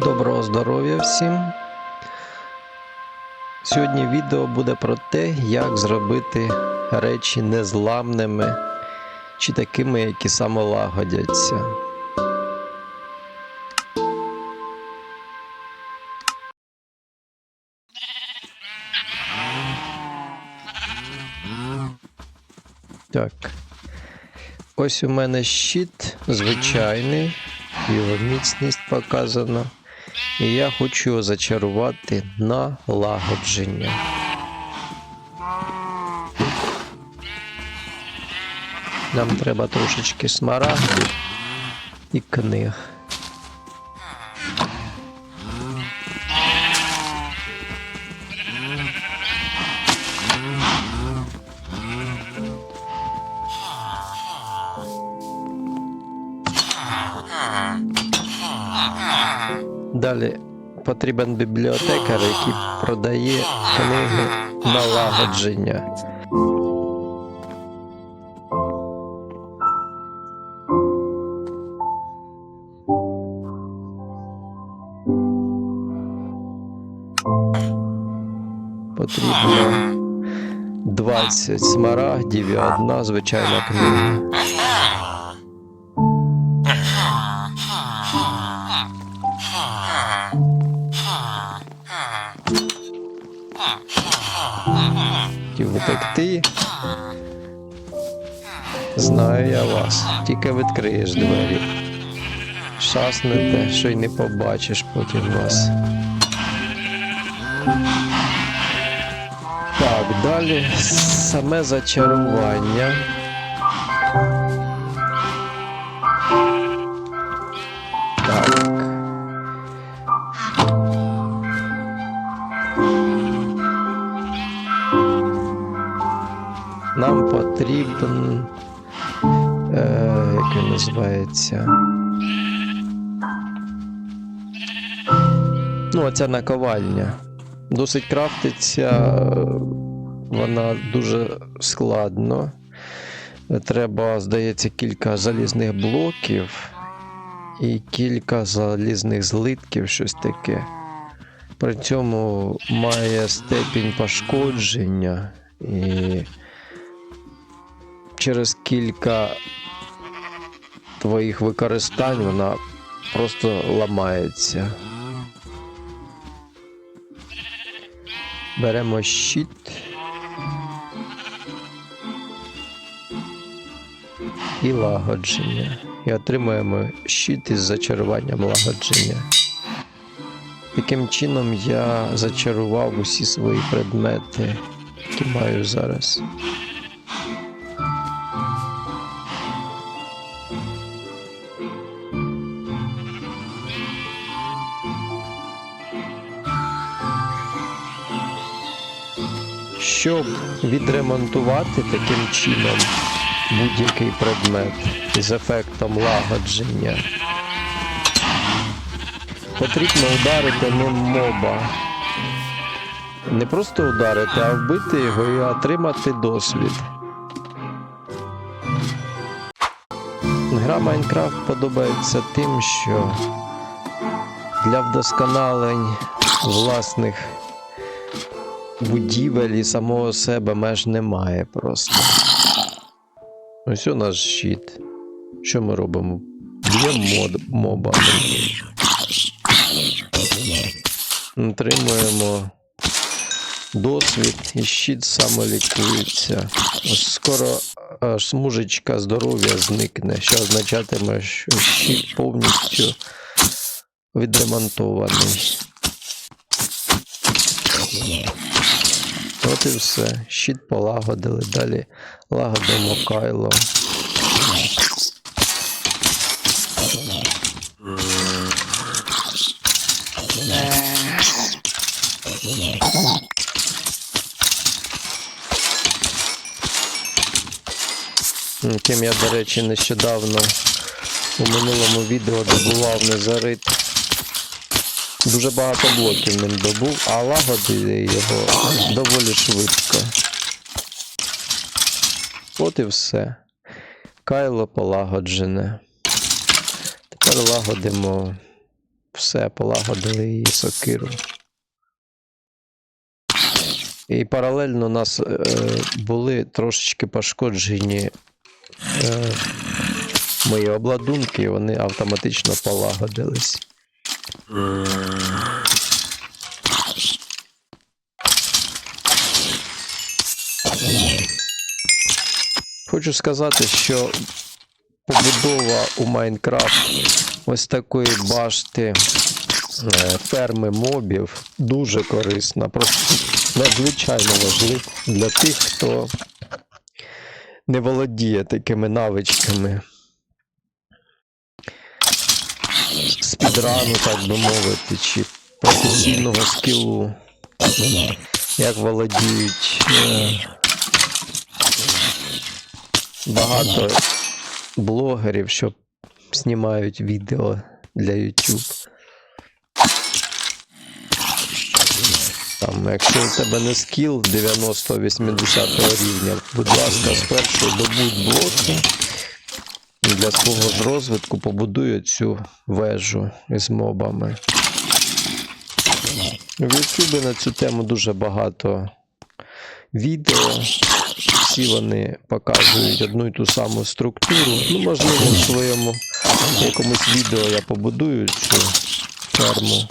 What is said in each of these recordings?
Доброго здоров'я всім! Сьогодні відео буде про те, як зробити речі незламними чи такими, які самолагодяться. Так. Ось у мене щит звичайний, його міцність показана. І я хочу зачарувати налагодження. Нам треба трошечки смарагдів і книг. Далі потрібен бібліотекар, який продає книги налагодження. Потрібно 20 смарагдів і одна звичайна книга. Знаю я вас. Тільки відкриєш двері. Шаснете, що й не побачиш потім вас. Так, далі саме зачарування. Нам потрібен. Е, як він називається? Ну, оця наковальня. Досить крафтиться, вона дуже складно. Треба, здається, кілька залізних блоків і кілька залізних злитків, щось таке. При цьому має степінь пошкодження і через кілька твоїх використань вона просто ламається. Беремо щит. І лагодження. І отримуємо щит із зачаруванням лагодження. Таким чином я зачарував усі свої предмети, які маю зараз. Щоб відремонтувати таким чином будь-який предмет з ефектом лагодження, потрібно ударити ним моба. Не просто ударити, а вбити його і отримати досвід. Гра Майнкрафт подобається тим, що для вдосконалень власних будівель і самого себе меж немає просто. Ось у наш щит. Що ми робимо? Б'ємо моба. Отримуємо досвід і щит самолікується. Ось скоро аж смужечка здоров'я зникне, що означатиме, що щит повністю відремонтований. От і все. Щит полагодили. Далі лагодимо кайло. Яким я, до речі, нещодавно у минулому відео добував незарит. Дуже багато блоків ним добув, а лагодили його доволі швидко. От і все. Кайло полагоджене. Тепер лагодимо Все, полагодили її сокиру. І паралельно у нас е, були трошечки пошкоджені е, мої обладунки, і вони автоматично полагодились. Хочу сказати, що побудова у Майнкрафт ось такої башти е, ферми мобів дуже корисна, просто надзвичайно важлива для тих, хто не володіє такими навичками. Спідрану, так би мовити, чи професійного скілу, як володіють е, багато блогерів, що знімають відео для YouTube. Там, якщо у тебе не скіл 90-80 рівня, будь ласка, спершу добудь блоки для свого розвитку побудуй цю вежу із мобами. В YouTube на цю тему дуже багато відео. Всі вони показують одну і ту саму структуру. Ну, можливо, в своєму якомусь відео я побудую цю ферму.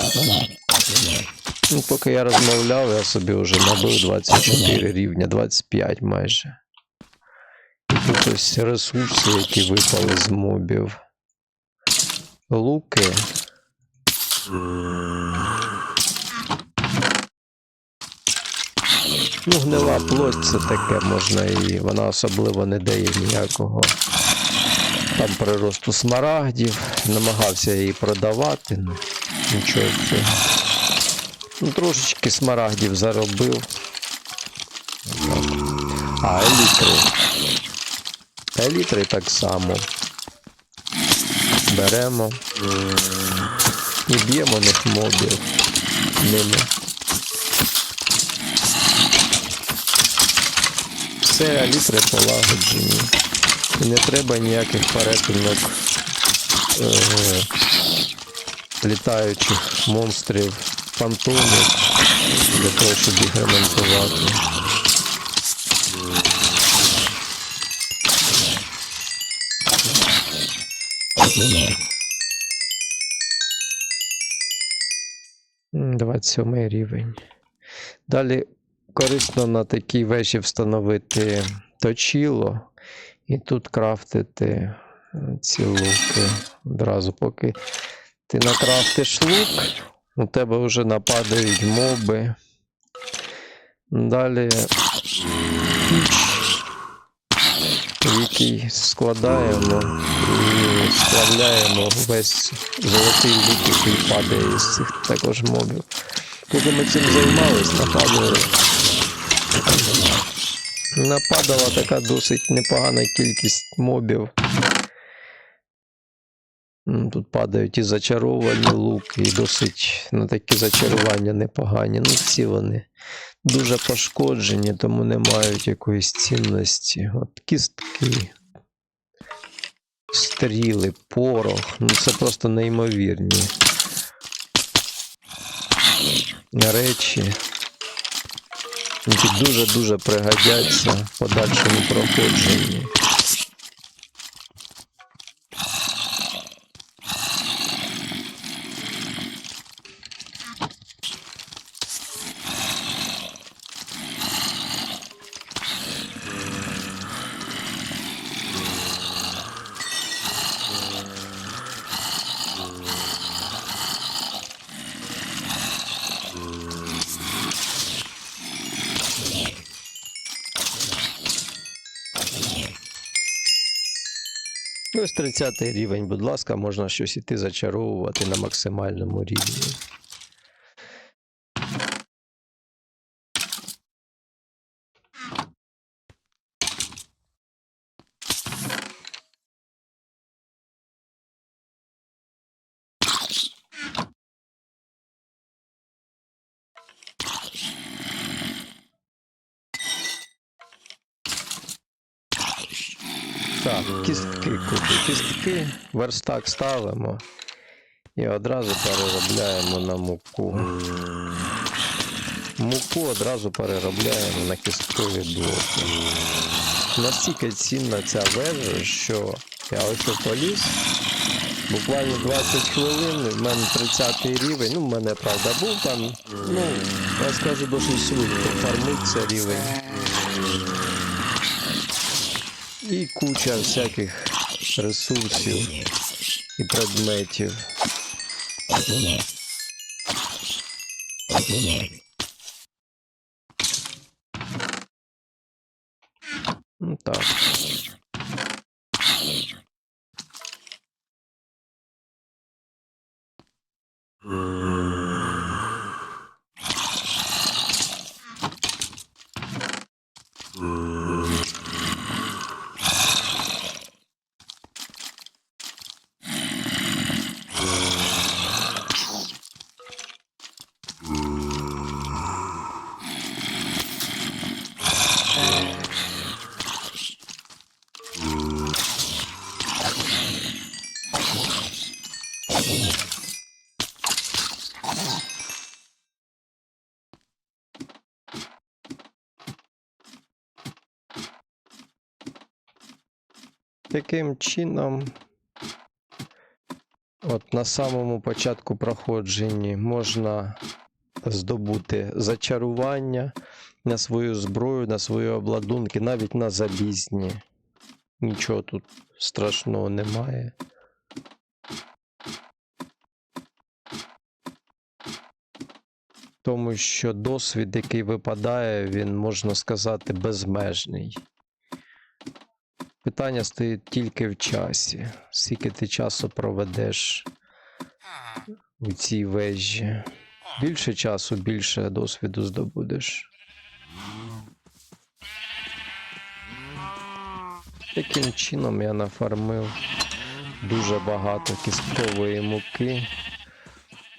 Ну, поки я розмовляв, я собі вже набив 24 рівня, 25 майже. І тут ось ресурси, які випали з мобів. Луки. Ну, гнила плоть це таке можна і вона особливо не дає ніякого там приросту смарагдів. Намагався її продавати. Ну, нічого. Ну, трошечки смарагдів заробив. А, елітри. Елітри так само. Беремо. І б'ємо них мобів ними. Все елітри полагоджені. І не треба ніяких перетинок е, літаючих монстрів, фантомів для того, щоб їх ремонтувати. 27 рівень. Далі корисно на такій вежі встановити точіло і тут крафтити е, ці луки. Одразу, поки ти накрафтиш лук, у тебе вже нападають моби. Далі який складаємо і сплавляємо весь золотий лук, який падає із цих також мобів. Поки ми цим займались, нападали. Нападала така досить непогана кількість мобів. Тут падають і зачаровані луки, і досить на такі зачарування непогані. Ну, всі вони дуже пошкоджені, тому не мають якоїсь цінності. От кістки, стріли, порох. Ну це просто неймовірні речі. Які дуже-дуже пригодяться в подальшому проходженні. Ось 30 рівень, будь ласка, можна щось іти зачаровувати на максимальному рівні. Так, кістки куди? Кістки, верстак ставимо. І одразу переробляємо на муку. Муку одразу переробляємо на кісткові блоки. Настільки цінна ця вежа, що я ось поліз. Буквально 20 хвилин, в мене 30 рівень. Ну, в мене правда був там. Ну, я скажу досить швидко фармиться рівень. І куча всяких ресурсів і предметів. Ну так. Таким чином, от на самому початку проходження можна здобути зачарування на свою зброю, на свої обладунки, навіть на залізні. Нічого тут страшного немає. Тому що досвід, який випадає, він, можна сказати, безмежний. Питання стоїть тільки в часі. Скільки ти часу проведеш у цій вежі. Більше часу, більше досвіду здобудеш. Таким чином я нафармив дуже багато кісткової муки.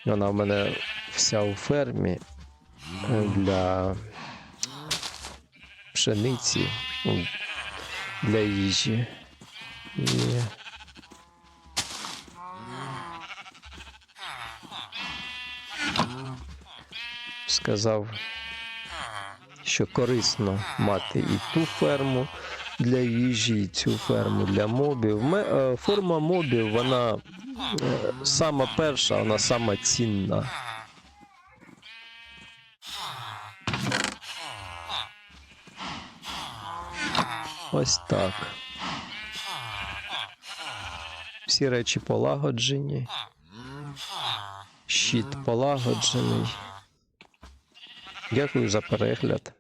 Вона в мене вся у фермі е, для пшениці, для їжі. І... Сказав, що корисно мати і ту ферму для їжі, цю ферму для мобів. Ме- е, Форма мобів, вона е, сама перша, вона сама цінна. Ось так. Всі речі полагоджені. Щит полагоджений. Дякую за перегляд.